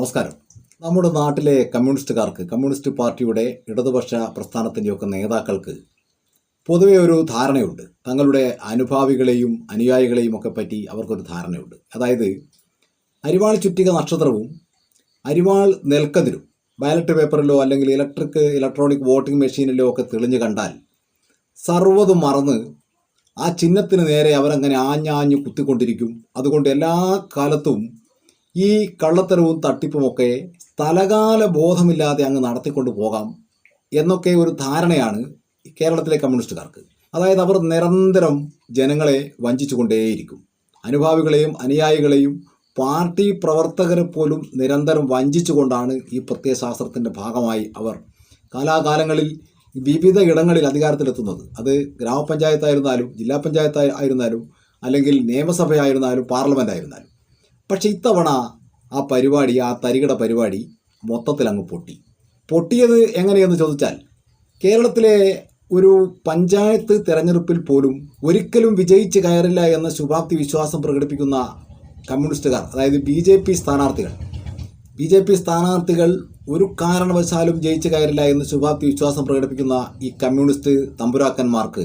നമസ്കാരം. നമ്മുടെ നാട്ടിലെ കമ്മ്യൂണിസ്റ്റുകാർക്ക് കമ്മ്യൂണിസ്റ്റ് പാർട്ടിയുടെ ഇടതുപക്ഷ പ്രസ്ഥാനത്തിന്റെയൊക്കെ നേതാക്കൾക്ക് പൊതുവെ ഒരു ധാരണയുണ്ട്. തങ്ങളുടെ അനുഭാവികളെയും അനുയായികളെയും ഒക്കെ പറ്റി അവർക്കൊരു ധാരണയുണ്ട്. അതായത് അരിവാൾ ചുറ്റിക നക്ഷത്രവും അരിവാൾ നെൽക്കതിരും ബാലറ്റ് പേപ്പറിലോ അല്ലെങ്കിൽ ഇലക്ട്രിക് ഇലക്ട്രോണിക് വോട്ടിംഗ് മെഷീനിലോ ഒക്കെ തെളിഞ്ഞു കണ്ടാൽ സർവതും മറന്ന് ആ ചിഹ്നത്തിന് നേരെ അവരങ്ങനെ ആഞ്ഞാഞ്ഞ് കുത്തിക്കൊണ്ടിരിക്കും. അതുകൊണ്ട് എല്ലാ കാലത്തും ഈ കള്ളത്തരവും തട്ടിപ്പുമൊക്കെ സ്ഥലകാല ബോധമില്ലാതെ അങ്ങ് നടത്തിക്കൊണ്ട് പോകാം എന്നൊക്കെ ഒരു ധാരണയാണ് കേരളത്തിലെ കമ്മ്യൂണിസ്റ്റുകാർക്ക്. അതായത് അവർ നിരന്തരം ജനങ്ങളെ വഞ്ചിച്ചുകൊണ്ടേയിരിക്കും. അനുഭാവികളെയും അനുയായികളെയും പാർട്ടി പ്രവർത്തകരെ പോലും നിരന്തരം വഞ്ചിച്ചുകൊണ്ടാണ് ഈ പ്രത്യയശാസ്ത്രത്തിന്റെ ഭാഗമായി അവർ കാലാകാലങ്ങളിൽ വിവിധ ഇടങ്ങളിൽ അധികാരത്തിലെത്തുന്നത്. അത് ഗ്രാമപഞ്ചായത്തായിരുന്നാലും ജില്ലാ പഞ്ചായത്തായിരുന്നാലും അല്ലെങ്കിൽ നിയമസഭയായിരുന്നാലും പാർലമെന്റ് ആയിരുന്നാലും പക്ഷെ ഇത്തവണ ആ പരിപാടി ആ തരികിട പരിപാടി മൊത്തത്തിൽ അങ്ങ് പൊട്ടി. പൊട്ടിയത് എങ്ങനെയെന്ന് ചോദിച്ചാൽ കേരളത്തിലെ ഒരു പഞ്ചായത്ത് തെരഞ്ഞെടുപ്പിൽ പോലും ഒരിക്കലും വിജയിച്ച് കയറില്ല എന്ന ശുഭാപ്തി വിശ്വാസം പ്രകടിപ്പിക്കുന്ന കമ്മ്യൂണിസ്റ്റുകാർ അതായത് ബി ജെ പി സ്ഥാനാർത്ഥികൾ. ബി ജെ പി സ്ഥാനാർത്ഥികൾ ഒരു കാരണവശാലും ജയിച്ച് കയറില്ല എന്ന് ശുഭാപ്തി വിശ്വാസം പ്രകടിപ്പിക്കുന്ന ഈ കമ്മ്യൂണിസ്റ്റ് തമ്പുരാക്കന്മാർക്ക്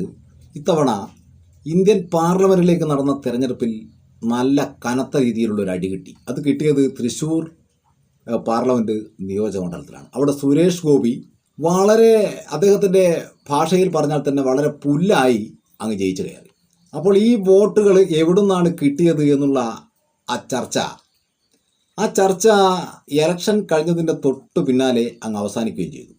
ഇത്തവണ ഇന്ത്യൻ പാർലമെന്റിലേക്ക് നടന്ന തെരഞ്ഞെടുപ്പിൽ നല്ല കനത്ത രീതിയിലുള്ള ഒരു അടി കിട്ടി. അത് കിട്ടിയത് തൃശ്ശൂർ ഏഹ്, പാർലമെന്റ് നിയോജക മണ്ഡലത്തിലാണ്. അവിടെ സുരേഷ് ഗോപി വളരെ അദ്ദേഹത്തിന്റെ ഭാഷയിൽ പറഞ്ഞാൽ തന്നെ വളരെ പുല്ലായി അങ്ങ് ജയിച്ചു കയറി. അപ്പോൾ ഈ വോട്ടുകൾ എവിടുന്നാണ് കിട്ടിയത് എന്നുള്ള ആ ചർച്ച ആ ചർച്ച ഇലക്ഷൻ കഴിഞ്ഞതിന്റെ തൊട്ട് പിന്നാലെ അങ്ങ് അവസാനിക്കുകയും ചെയ്തു.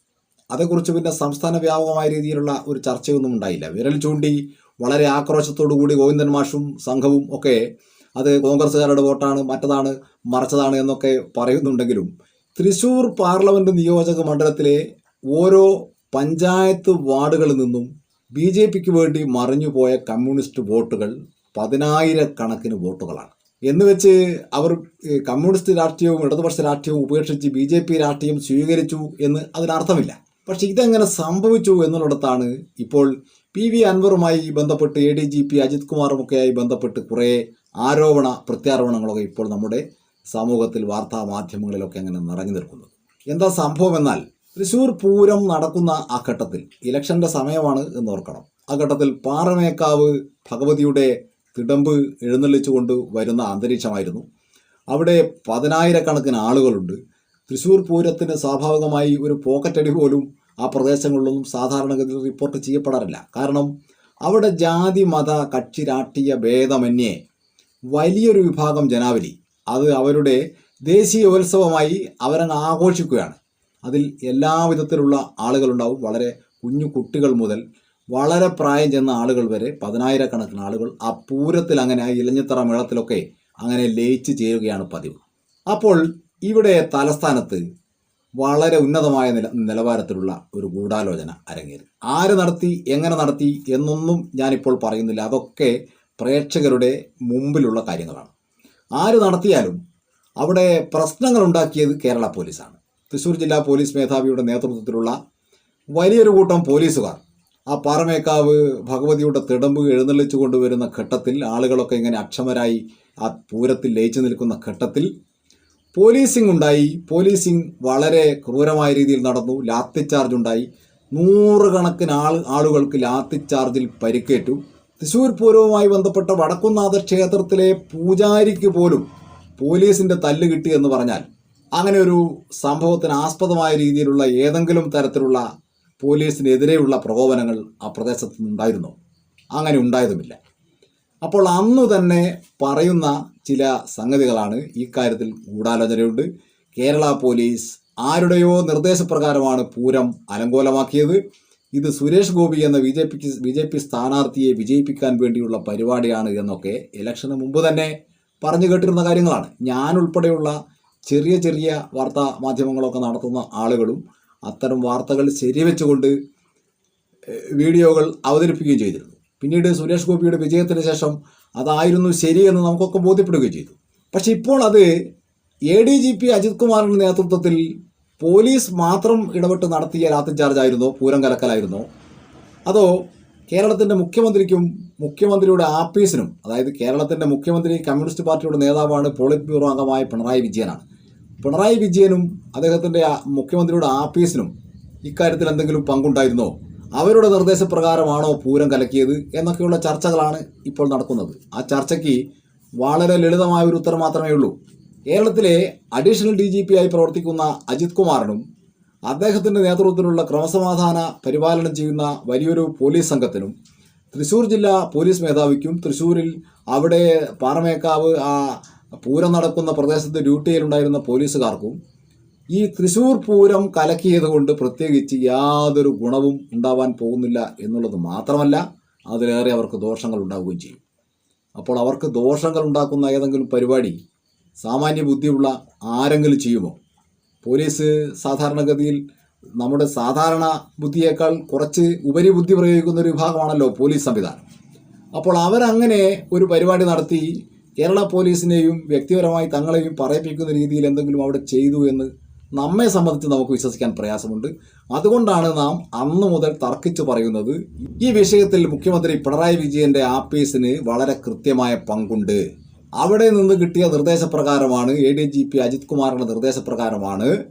അതേക്കുറിച്ച് പിന്നെ സംസ്ഥാന വ്യാപകമായ രീതിയിലുള്ള ഒരു ചർച്ചയൊന്നും ഉണ്ടായില്ല. വിരൽ ചൂണ്ടി വളരെ ആക്രോശത്തോടു കൂടി ഗോവിന്ദൻ മാഷും സംഘവും ഒക്കെ അത് കോൺഗ്രസ്സുകാരുടെ വോട്ടാണ് മറ്റതാണ് മറച്ചതാണ് എന്നൊക്കെ പറയുന്നുണ്ടെങ്കിലും തൃശൂർ പാർലമെന്റ് നിയോജക മണ്ഡലത്തിലെ ഓരോ പഞ്ചായത്ത് വാർഡുകളിൽ നിന്നും ബി ജെ പിക്ക് വേണ്ടി മറിഞ്ഞുപോയ കമ്മ്യൂണിസ്റ്റ് വോട്ടുകൾ പതിനായിരക്കണക്കിന് വോട്ടുകളാണ്. എന്ന് വെച്ച് അവർ കമ്മ്യൂണിസ്റ്റ് രാഷ്ട്രീയവും ഇടതുപക്ഷ രാഷ്ട്രീയവും ഉപേക്ഷിച്ച് ബി ജെ പി രാഷ്ട്രീയം സ്വീകരിച്ചു എന്ന് അതിനർത്ഥമില്ല. പക്ഷെ ഇതെങ്ങനെ സംഭവിച്ചു എന്നുള്ളിടത്താണ് ഇപ്പോൾ പി വി അൻവറുമായി ബന്ധപ്പെട്ട് A D G P Ajith കുമാറുമൊക്കെയായി ബന്ധപ്പെട്ട് കുറേ ആരോപണ പ്രത്യാരോപണങ്ങളൊക്കെ ഇപ്പോൾ നമ്മുടെ സമൂഹത്തിൽ വാർത്താ മാധ്യമങ്ങളിലൊക്കെ അങ്ങനെ നിറഞ്ഞു നിൽക്കുന്നത് എന്താ സംഭവം എന്നാൽ തൃശൂർ പൂരം നടക്കുന്ന ആ ഘട്ടത്തിൽ ഇലക്ഷന്റെ സമയമാണ് എന്ന് ഓർക്കണം. ആ ഘട്ടത്തിൽ പാറമേക്കാവ് ഭഗവതിയുടെ തിടമ്പ് എഴുന്നള്ളിച്ചുകൊണ്ട് വരുന്ന അന്തരീക്ഷമായിരുന്നു. അവിടെ പതിനായിരക്കണക്കിന് ആളുകളുണ്ട്. തൃശ്ശൂർ പൂരത്തിന് സ്വാഭാവികമായി ഒരു പോക്കറ്റടി പോലും ആ പ്രദേശങ്ങളിലൊന്നും സാധാരണഗതിയിൽ റിപ്പോർട്ട് ചെയ്യപ്പെടാറില്ല. കാരണം അവിടെ ജാതി മത കക്ഷി രാഷ്ട്രീയ ഭേദമന്യേ വലിയൊരു വിഭാഗം ജനാവലി. അത് അവരുടെ ദേശീയ ഉത്സവമായി അവരങ്ങ് ആഘോഷിക്കുകയാണ്. അതിൽ എല്ലാവിധത്തിലുള്ള ആളുകളുണ്ടാവും. വളരെ കുഞ്ഞു കുട്ടികൾ മുതൽ വളരെ പ്രായം ചെന്ന ആളുകൾ വരെ പതിനായിരക്കണക്കിന് ആളുകൾ ആ പൂരത്തിൽ അങ്ങനെ ആ ഇലഞ്ഞിത്തറ മേളത്തിലൊക്കെ അങ്ങനെ ലയിച്ചു ചേരുകയാണ് പതിവ്. അപ്പോൾ ഇവിടെ തലസ്ഥാനത്ത് വളരെ ഉന്നതമായ നില നിലവാരത്തിലുള്ള ഒരു ഗൂഢാലോചന അരങ്ങേറി. ആര് നടത്തി എങ്ങനെ നടത്തി എന്നൊന്നും ഞാനിപ്പോൾ പറയുന്നില്ല. അതൊക്കെ പ്രേക്ഷകരുടെ മുമ്പിലുള്ള കാര്യങ്ങളാണ്. ആര് നടത്തിയാലും അവിടെ പ്രശ്നങ്ങൾ ഉണ്ടാക്കിയത് കേരള പോലീസാണ്. തൃശ്ശൂർ ജില്ലാ പോലീസ് മേധാവിയുടെ നേതൃത്വത്തിലുള്ള വലിയൊരു കൂട്ടം പോലീസുകാർ. ആ പാറമേക്കാവ് ഭഗവതിയുടെ തിടമ്പ് എഴുന്നള്ളിച്ചു കൊണ്ടുവരുന്ന ഘട്ടത്തിൽ ആളുകളൊക്കെ ഇങ്ങനെ അക്ഷമരായി ആ പൂരത്തിൽ ലയിച്ചു നിൽക്കുന്ന ഘട്ടത്തിൽ പോലീസിംഗ് ഉണ്ടായി. പോലീസിംഗ് വളരെ ക്രൂരമായ രീതിയിൽ നടന്നു. ലാത്തി ചാർജ് ഉണ്ടായി. നൂറുകണക്കിന് ആൾ ആളുകൾക്ക് ലാത്തി ചാർജിൽ പരിക്കേറ്റു. തൃശ്ശൂർ പൂരവുമായി ബന്ധപ്പെട്ട വടക്കുന്നാഥ ക്ഷേത്രത്തിലെ പൂജാരിക്ക് പോലും പോലീസിന്റെ തല്ല് കിട്ടി എന്ന് പറഞ്ഞാൽ അങ്ങനെ ഒരു സംഭവത്തിന് ആസ്പദമായ രീതിയിലുള്ള ഏതെങ്കിലും തരത്തിലുള്ള പോലീസിനെതിരെയുള്ള പ്രകോപനങ്ങൾ ആ പ്രദേശത്ത് നിന്നുണ്ടായിരുന്നു. അങ്ങനെ ഉണ്ടായതുമില്ല. അപ്പോൾ അന്നു തന്നെ പറയുന്ന ചില സംഗതികളാണ് ഈ കാര്യത്തിൽ ഗൂഢാലോചനയുണ്ട്. കേരള പോലീസ് ആരുടെയോ നിർദ്ദേശപ്രകാരമാണ് പൂരം അലങ്കോലമാക്കിയത്. ഇത് സുരേഷ് ഗോപി എന്ന ബി ജെ പിക്ക് ബി ജെ പി സ്ഥാനാർത്ഥിയെ വിജയിപ്പിക്കാൻ വേണ്ടിയുള്ള പരിപാടിയാണ് എന്നൊക്കെ ഇലക്ഷന് മുമ്പ് തന്നെ പറഞ്ഞു കേട്ടിരുന്ന കാര്യങ്ങളാണ്. ഞാൻ ഉൾപ്പെടെയുള്ള ചെറിയ ചെറിയ വാർത്താ മാധ്യമങ്ങളൊക്കെ നടത്തുന്ന ആളുകളും അത്തരം വാർത്തകൾ ശരിവെച്ചുകൊണ്ട് വീഡിയോകൾ അവതരിപ്പിക്കുകയും ചെയ്തിരുന്നു. പിന്നീട് സുരേഷ് ഗോപിയുടെ വിജയത്തിന് ശേഷം അതായിരുന്നു ശരിയെന്ന് നമുക്കൊക്കെ ബോധ്യപ്പെടുകയും ചെയ്തു. പക്ഷേ ഇപ്പോൾ അത് A D G P Ajith കുമാറിന്റെ നേതൃത്വത്തിൽ പോലീസ് മാത്രം ഇടപെട്ട് നടത്തിയ ലാത്തിചാർജ് ആയിരുന്നോ പൂരം കലക്കലായിരുന്നോ. അതോ കേരളത്തിന്റെ മുഖ്യമന്ത്രിക്കും മുഖ്യമന്ത്രിയുടെ ആപ്പീസിനും അതായത് കേരളത്തിന്റെ മുഖ്യമന്ത്രി കമ്മ്യൂണിസ്റ്റ് പാർട്ടിയുടെ നേതാവാണ് പോളിറ്റ് ബ്യൂറോ അംഗമായ പിണറായി വിജയനാണ്. പിണറായി വിജയനും അദ്ദേഹത്തിന്റെ മുഖ്യമന്ത്രിയുടെ ആപ്പീസിനും ഇക്കാര്യത്തിൽ എന്തെങ്കിലും പങ്കുണ്ടായിരുന്നോ? അവരുടെ നിർദ്ദേശപ്രകാരമാണോ പൂരം കലക്കിയത് എന്നൊക്കെയുള്ള ചർച്ചകളാണ് ഇപ്പോൾ നടക്കുന്നത്. ആ ചർച്ചയ്ക്ക് വളരെ ലളിതമായ ഒരു ഉത്തരം മാത്രമേ ഉള്ളൂ. കേരളത്തിലെ അഡീഷണൽ ഡി ജി പി ആയി പ്രവർത്തിക്കുന്ന അജിത് കുമാറിനും അദ്ദേഹത്തിന്റെ നേതൃത്വത്തിലുള്ള ക്രമസമാധാന പരിപാലനം ചെയ്യുന്ന വലിയൊരു പോലീസ് സംഘത്തിനും തൃശ്ശൂർ ജില്ലാ പോലീസ് മേധാവിക്കും തൃശ്ശൂരിൽ അവിടെ പാറമേക്കാവ് ആ പൂരം നടക്കുന്ന പ്രദേശത്ത് ഡ്യൂട്ടിയിലുണ്ടായിരുന്ന പോലീസുകാർക്കും ഈ തൃശ്ശൂർ പൂരം കലക്കിയത് കൊണ്ട് പ്രത്യേകിച്ച് യാതൊരു ഗുണവും ഉണ്ടാവാൻ പോകുന്നില്ല എന്നുള്ളത് മാത്രമല്ല അതിലേറെ അവർക്ക് ദോഷങ്ങൾ ഉണ്ടാവുകയും ചെയ്യും. അപ്പോൾ അവർക്ക് ദോഷങ്ങൾ ഉണ്ടാക്കുന്ന ഏതെങ്കിലും പരിപാടി സാമാന്യ ബുദ്ധിയുള്ള ആരെങ്കിലും ചെയ്യുമോ? പോലീസ് സാധാരണഗതിയിൽ നമ്മുടെ സാധാരണ ബുദ്ധിയേക്കാൾ കുറച്ച് ഉപരി ബുദ്ധി പ്രയോഗിക്കുന്ന ഒരു വിഭാഗമാണല്ലോ പോലീസ് സംവിധാനം. അപ്പോൾ അവരങ്ങനെ ഒരു പരിപാടി നടത്തി കേരള പോലീസിനെയും വ്യക്തിപരമായി തങ്ങളെയും പറയിപ്പിക്കുന്ന രീതിയിൽ എന്തെങ്കിലും അവിടെ ചെയ്തു എന്ന് നമ്മെ സംബന്ധിച്ച് നമുക്ക് വിശ്വസിക്കാൻ പ്രയാസമുണ്ട്. അതുകൊണ്ടാണ് നാം അന്ന് മുതൽ തർക്കിച്ചു പറയുന്നത് ഈ വിഷയത്തിൽ മുഖ്യമന്ത്രി പിണറായി വിജയന്റെ ആപ്പീസിന് വളരെ കൃത്യമായ പങ്കുണ്ട്. അവിടെ നിന്ന് കിട്ടിയ നിർദ്ദേശപ്രകാരമാണ് A D G P Ajith കുമാറിന്റെ നിർദ്ദേശപ്രകാരമാണ്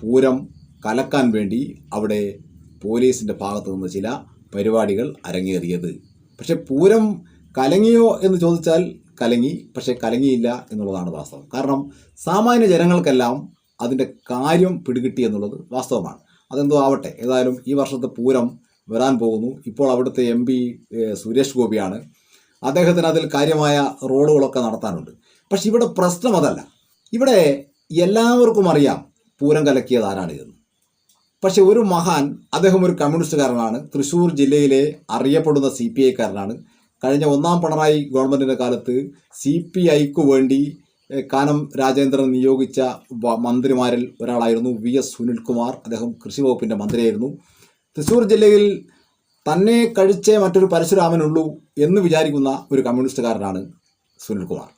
പൂരം കലക്കാൻ വേണ്ടി അവിടെ പോലീസിന്റെ ഭാഗത്തു നിന്ന് ചില പരിപാടികൾ അരങ്ങേറിയത്. പക്ഷെ പൂരം കലങ്ങിയോ എന്ന് ചോദിച്ചാൽ കലങ്ങി പക്ഷെ കലങ്ങിയില്ല എന്നുള്ളതാണ് വാസ്തവം. കാരണം സാമാന്യ ജനങ്ങൾക്കെല്ലാം അതിന്റെ കാര്യം പിടികിട്ടി എന്നുള്ളത് വാസ്തവമാണ്. അതെന്തോ ആവട്ടെ ഏതായാലും ഈ വർഷത്തെ പൂരം വരാൻ പോകുന്നു. ഇപ്പോൾ അവിടുത്തെ എം പി സുരേഷ് ഗോപിയാണ് അദ്ദേഹത്തിന് അതിൽ കാര്യമായ റോളുകളൊക്കെ നടത്താനുണ്ട്. പക്ഷെ ഇവിടെ പ്രശ്നം അതല്ല. ഇവിടെ എല്ലാവർക്കും അറിയാം പൂരം കലക്കിയത് ആരാണ് പക്ഷെ ഒരു മഹാൻ അദ്ദേഹം ഒരു കമ്മ്യൂണിസ്റ്റുകാരനാണ്. തൃശ്ശൂർ ജില്ലയിലെ അറിയപ്പെടുന്ന സി പി ഐക്കാരനാണ്. കഴിഞ്ഞ ഒന്നാം പിണറായി ഗവൺമെന്റിന്റെ കാലത്ത് സി പി ഐക്ക് വേണ്ടി കാനം രാജേന്ദ്രൻ നിയോഗിച്ച മന്ത്രിമാരിൽ ഒരാളായിരുന്നു വി എസ് സുനിൽകുമാർ. അദ്ദേഹം കൃഷി വകുപ്പിന്റെ മന്ത്രിയായിരുന്നു. തൃശ്ശൂർ ജില്ലയിൽ തന്നെ കഴിച്ചേ മറ്റൊരു പരശുരാമനുള്ളൂ എന്ന് വിചാരിക്കുന്ന ഒരു കമ്മ്യൂണിസ്റ്റുകാരനാണ് സുനിൽകുമാർ.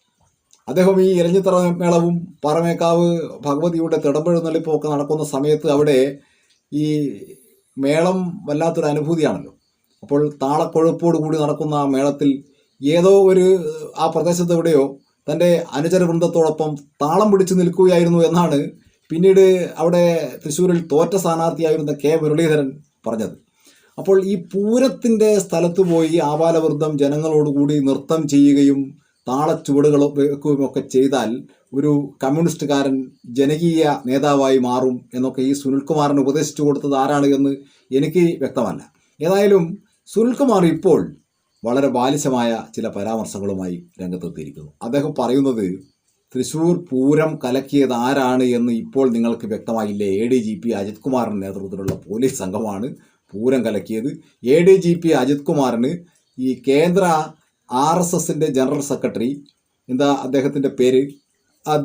അദ്ദേഹം ഈ ഇരഞ്ഞിത്തറ മേളവും പാറമേക്കാവ് ഭഗവതിയുടെ തിടമ്പെഴുന്നള്ളിപ്പും ഒക്കെ നടക്കുന്ന സമയത്ത് അവിടെ ഈ മേളം വല്ലാത്തൊരു അനുഭൂതിയാണല്ലോ. അപ്പോൾ താളക്കൊഴുപ്പോട് കൂടി നടക്കുന്ന ആ മേളത്തിൽ ഏതോ ഒരു ആ പ്രദേശത്ത് എവിടെയോ തന്റെ അനുചര വൃന്ദത്തോടൊപ്പം താളം പിടിച്ചു നിൽക്കുകയായിരുന്നു എന്നാണ് പിന്നീട് അവിടെ തൃശ്ശൂരിൽ തോറ്റ സ്ഥാനാർത്ഥിയായിരുന്ന കെ മുരളീധരൻ പറഞ്ഞത്. അപ്പോൾ ഈ പൂരത്തിന്റെ സ്ഥലത്ത് പോയി ആപാലവൃദ്ധം ജനങ്ങളോടുകൂടി നൃത്തം ചെയ്യുകയും താളച്ചുവടുകളും ഒക്കെ ചെയ്താൽ ഒരു കമ്മ്യൂണിസ്റ്റുകാരൻ ജനകീയ നേതാവായി മാറും എന്നൊക്കെ ഈ സുനിൽകുമാറിന് ഉപദേശിച്ചു കൊടുത്തത് ആരാണ് എന്ന് എനിക്ക് വ്യക്തമല്ല. ഏതായാലും സുനിൽകുമാർ ഇപ്പോൾ വളരെ ബാലിശമായ ചില പരാമർശങ്ങളുമായി രംഗത്തെത്തിയിരിക്കുന്നു. അദ്ദേഹം പറയുന്നത് തൃശൂർ പൂരം കലക്കിയത് ആരാണ് എന്ന് ഇപ്പോൾ നിങ്ങൾക്ക് വ്യക്തമായില്ലേ? A D G P Ajith കുമാറിന്റെ നേതൃത്വത്തിലുള്ള പോലീസ് സംഘമാണ് Pooram കലക്കിയത്. A D G P Ajith കുമാറിന് ഈ കേന്ദ്ര ആർ എസ് എസിന്റെ ജനറൽ സെക്രട്ടറി എന്താ അദ്ദേഹത്തിന്റെ പേര്?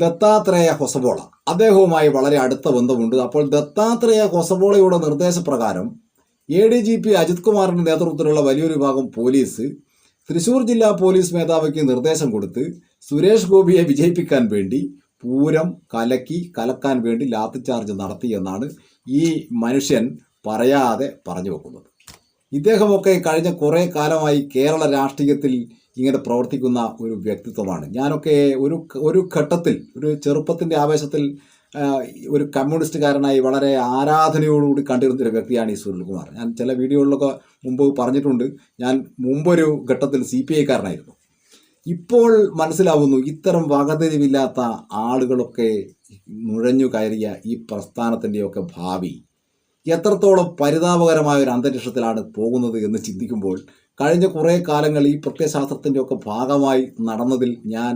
ദത്താത്രേയ ഹൊസബോള അദ്ദേഹവുമായി വളരെ അടുത്ത ബന്ധമുണ്ട്. അപ്പോൾ ദത്താത്രേയ ഹൊസബോളയുടെ നിർദ്ദേശപ്രകാരം A D G P Ajith കുമാറിന്റെ നേതൃത്വത്തിലുള്ള വലിയൊരു വിഭാഗം പോലീസ് തൃശ്ശൂർ ജില്ലാ പോലീസ് മേധാവിക്ക് നിർദ്ദേശം കൊടുത്ത് സുരേഷ് ഗോപിയെ വിജയിപ്പിക്കാൻ വേണ്ടി പൂരം കലക്കി കലക്കാൻ വേണ്ടി ലാത്തിച്ചാർജ് നടത്തി എന്നാണ് ഈ മനുഷ്യൻ പറയാതെ പറഞ്ഞു വെക്കുന്നത്. ഇദ്ദേഹമൊക്കെ കഴിഞ്ഞ കുറേ കാലമായി കേരള രാഷ്ട്രീയത്തിൽ ഇങ്ങനെ പ്രവർത്തിക്കുന്ന ഒരു വ്യക്തിത്വമാണ്. ഞാനൊക്കെ ഒരു ഒരു ഘട്ടത്തിൽ ഒരു ചെറുപ്പത്തിന്റെ ആവേശത്തിൽ ഒരു കമ്മ്യൂണിസ്റ്റുകാരനായി വളരെ ആരാധനയോടുകൂടി കണ്ടിരുന്ന ഒരു വ്യക്തിയാണ് ഈ സുനിൽകുമാർ. ഞാൻ ചില വീഡിയോകളിലൊക്കെ മുമ്പ് പറഞ്ഞിട്ടുണ്ട്. ഞാൻ മുമ്പൊരു ഘട്ടത്തിൽ സി പി ഐക്കാരനായിരുന്നു. ഇപ്പോൾ മനസ്സിലാവുന്നു ഇത്തരം വകതിരിവില്ലാത്ത ആളുകളൊക്കെ നുഴഞ്ഞു കയറിയ ഈ പ്രസ്ഥാനത്തിന്റെയൊക്കെ ഭാവി എത്രത്തോളം പരിതാപകരമായ ഒരു അന്തരീക്ഷത്തിലാണ് പോകുന്നത് എന്ന് ചിന്തിക്കുമ്പോൾ കഴിഞ്ഞ കുറേ കാലങ്ങൾ ഈ പ്രത്യയശാസ്ത്രത്തിന്റെ ഒക്കെ ഭാഗമായി നടന്നതിൽ ഞാൻ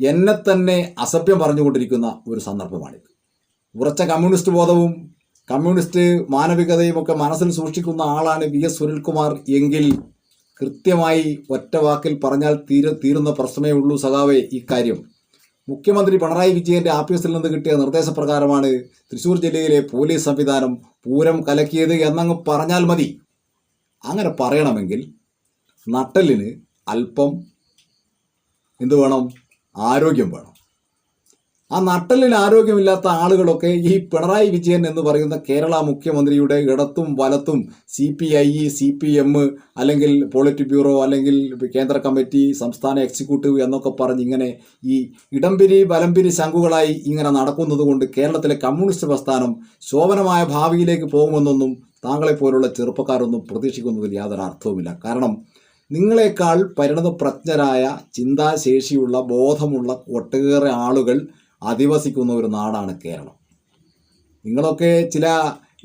എന്നെ തന്നെ അസഭ്യം പറഞ്ഞുകൊണ്ടിരിക്കുന്ന ഒരു സന്ദർഭമാണിത്. ഉറച്ച കമ്മ്യൂണിസ്റ്റ് ബോധവും കമ്മ്യൂണിസ്റ്റ് മാനവികതയും ഒക്കെ മനസ്സിൽ സൂക്ഷിക്കുന്ന ആളാണ് വി എസ് സുനിൽകുമാർ എങ്കിൽ കൃത്യമായി ഒറ്റ വാക്കിൽ പറഞ്ഞാൽ തീര തീരുന്ന പ്രശ്നമേ ഉള്ളൂ സഖാവേ ഇക്കാര്യം മുഖ്യമന്ത്രി പിണറായി വിജയന്റെ ആഫീസിൽ നിന്ന് കിട്ടിയ നിർദ്ദേശപ്രകാരമാണ് തൃശൂർ ജില്ലയിലെ പോലീസ് സംവിധാനം പൂരം കലക്കിയത് എന്നങ്ങ് പറഞ്ഞാൽ മതി. അങ്ങനെ പറയണമെങ്കിൽ നട്ടലിന് അല്പം എന്തു വേണം? ആരോഗ്യം വേണം. ആ നട്ടലിൽ ആരോഗ്യമില്ലാത്ത ആളുകളൊക്കെ ഈ പിണറായി വിജയൻ എന്ന് പറയുന്ന കേരള മുഖ്യമന്ത്രിയുടെ ഇടത്തും വലത്തും C P I C P M അല്ലെങ്കിൽ പോളിറ്റ് ബ്യൂറോ അല്ലെങ്കിൽ കേന്ദ്ര കമ്മിറ്റി സംസ്ഥാന എക്സിക്യൂട്ടീവ് എന്നൊക്കെ പറഞ്ഞ് ഇങ്ങനെ ഈ ഇടംപിരി വലംപിരി ശംഖുകളായി ഇങ്ങനെ നടക്കുന്നത് കൊണ്ട് കേരളത്തിലെ കമ്മ്യൂണിസ്റ്റ് പ്രസ്ഥാനം ശോഭനമായ ഭാവിയിലേക്ക് പോകുമെന്നൊന്നും താങ്കളെപ്പോലുള്ള ചെറുപ്പക്കാരൊന്നും പ്രതീക്ഷിക്കുന്നതിൽ യാതൊരു അർത്ഥവുമില്ല. കാരണം നിങ്ങളെക്കാൾ പരിണതപ്രജ്ഞരായ ചിന്താശേഷിയുള്ള ബോധമുള്ള ഒട്ടേറെ ആളുകൾ അധിവസിക്കുന്ന ഒരു നാടാണ് കേരളം. നിങ്ങളൊക്കെ ചില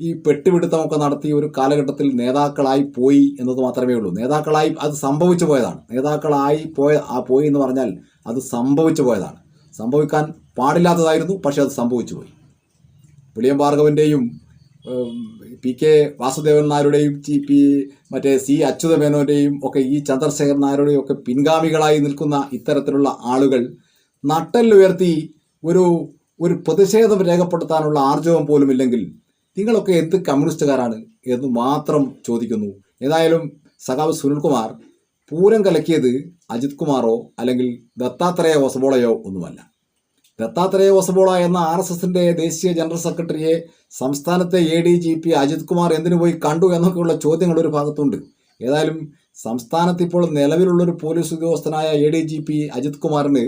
ഈ പെട്ടുപിടുത്തമൊക്കെ നടത്തി ഒരു കാലഘട്ടത്തിൽ നേതാക്കളായി പോയി എന്നത് മാത്രമേ ഉള്ളൂ. നേതാക്കളായി അത് സംഭവിച്ചു പോയതാണ്. നേതാക്കളായി പോയ ആ പോയി എന്ന് പറഞ്ഞാൽ അത് സംഭവിച്ചു പോയതാണ്. സംഭവിക്കാൻ പാടില്ലാത്തതായിരുന്നു പക്ഷെ അത് സംഭവിച്ചു പോയി. വിളിയം ഭാർഗവന്റെയും പി കെ വാസുദേവൻ നായരുടെയും ചി പി മറ്റേ സി അച്യുതമേനോന്റെയും ഒക്കെ ഈ ചന്ദ്രശേഖരൻ നായരുടെയും ഒക്കെ പിൻഗാമികളായി നിൽക്കുന്ന ഇത്തരത്തിലുള്ള ആളുകൾ നട്ടല്ലുയർത്തി ഒരു ഒരു പ്രതിഷേധം രേഖപ്പെടുത്താനുള്ള ആർജവം പോലും ഇല്ലെങ്കിൽ നിങ്ങളൊക്കെ എന്ത് കമ്മ്യൂണിസ്റ്റുകാരാണ് എന്ന് മാത്രം ചോദിക്കുന്നു. ഏതായാലും സഖാവ് സുനിൽകുമാർ പൂരം കലക്കിയത് അജിത് കുമാറോ അല്ലെങ്കിൽ ദത്താത്രേയ വസബോളയോ ഒന്നുമല്ല. ദത്താത്രേയ വസബോള എന്ന ആർ എസ് എസിന്റെ ദേശീയ ജനറൽ സെക്രട്ടറിയെ സംസ്ഥാനത്തെ A D G P Ajith Kumar എന്തിനു പോയി കണ്ടു എന്നൊക്കെയുള്ള ചോദ്യങ്ങൾ ഒരു ഭാഗത്തുണ്ട്. ഏതായാലും സംസ്ഥാനത്ത് ഇപ്പോൾ നിലവിലുള്ളൊരു പോലീസ് ഉദ്യോഗസ്ഥനായ A D G P Ajith കുമാറിന്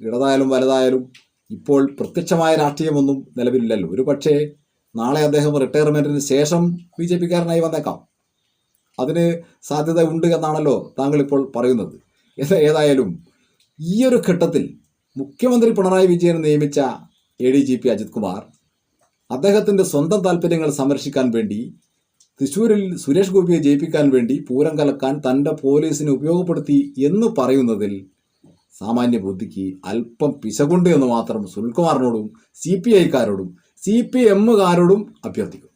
ഇടതായാലും വലുതായാലും ഇപ്പോൾ പ്രത്യക്ഷമായ രാഷ്ട്രീയമൊന്നും നിലവിലില്ലല്ലോ. ഒരു പക്ഷേ നാളെ അദ്ദേഹം റിട്ടയർമെന്റിന് ശേഷം ബി ജെ പിക്കാരനായി വന്നേക്കാം. അതിന് സാധ്യത ഉണ്ട് എന്നാണല്ലോ താങ്കൾ ഇപ്പോൾ പറയുന്നത്. ഏത- ഏതായാലും ഈ ഒരു ഘട്ടത്തിൽ മുഖ്യമന്ത്രി പിണറായി വിജയനെ നിയമിച്ച A D G P Ajith Kumar അദ്ദേഹത്തിന്റെ സ്വന്തം താല്പര്യങ്ങൾ സംരക്ഷിക്കാൻ വേണ്ടി തൃശ്ശൂരിൽ സുരേഷ് ഗോപിയെ ജയിപ്പിക്കാൻ വേണ്ടി പൂരം കലക്കാൻ തന്റെ പോലീസിനെ ഉപയോഗപ്പെടുത്തി എന്ന് പറയുന്നതിൽ സാമാന്യ ബുദ്ധിക്ക് അല്പം പിശകുണ്ട് എന്ന് മാത്രം സുനിൽകുമാറിനോടും സി പി ഐക്കാരോടും സി പി എമ്മുകാരോടും അഭ്യർത്ഥിക്കുന്നു.